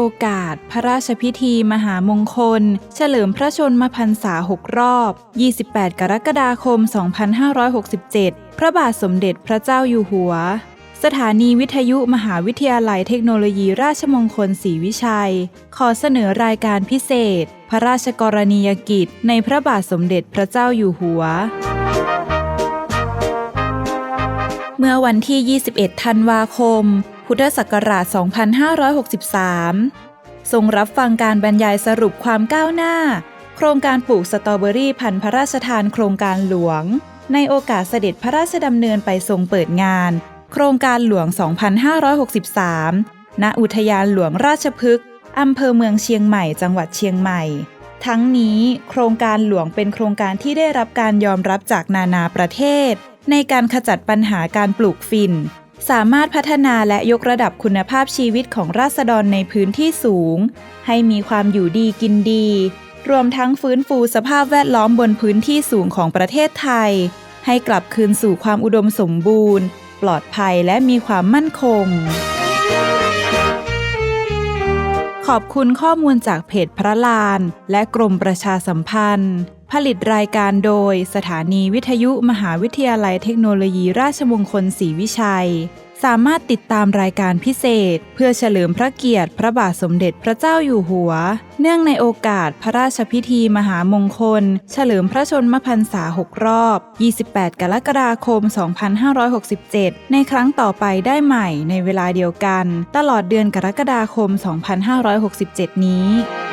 อกาส พระราชพิธีมหามงคล เฉลิมพระชนมพรรษา 6 รอบ 28 กรกฎาคม 2567 พระบาทสมเด็จพระเจ้าอยู่หัว สถานีวิทยุมหาวิทยาลัยเทคโนโลยีราชมงคลศรีวิชัย ขอเสนอรายการพิเศษ พระราชกรณียกิจ ในพระบาทสมเด็จพระเจ้าอยู่หัวเมื่อวันที่ 21 ธันวาคม พุทธศักราช 2563 ทรงรับฟังการบรรยายสรุปความก้าวหน้า โครงการปลูกสตรอเบอรี่พันธุ์พระราชทานโครงการหลวง ในโอกาสเสด็จพระราชดำเนินไปทรงเปิดงาน โครงการหลวง 2563 ณ อุทยานหลวงราชพฤกษ์อำเภอเมืองเชียงใหม่ จังหวัดเชียงใหม่ ทั้งนี้โครงการหลวงเป็นโครงการที่ได้รับการยอมรับจากนานาประเทศ ในการขจัดปัญหาการปลูกฝิ่น สามารถพัฒนาและยกระดับคุณภาพชีวิตของราษฎรในพื้นที่สูง ให้มีความอยู่ดีกินดี รวมทั้งฟื้นฟูสภาพแวดล้อมบนพื้นที่สูงของประเทศไทย ให้กลับคืนสู่ความอุดมสมบูรณ์ ปลอดภัยและมีความมั่นคง ขอบคุณข้อมูลจากเพจพระลาน และกรมประชาสัมพันธ์ ผลิตรายการโดยสถานีวิทยุมหาวิทยาลัยเทคโนโลยีราชมงคลศรีวิชัย สามารถติดตามรายการพิเศษ เพื่อเฉลิมพระเกียรติพระบาทสมเด็จพระเจ้าอยู่หัว เนื่องในโอกาสพระราชพิธีมหามงคล เฉลิมพระชนมพรรษา 6 รอบ 28 กรกฎาคม 2567 ในครั้งต่อไปได้ใหม่ในเวลาเดียวกัน ตลอดเดือนกรกฎาคม 2567 นี้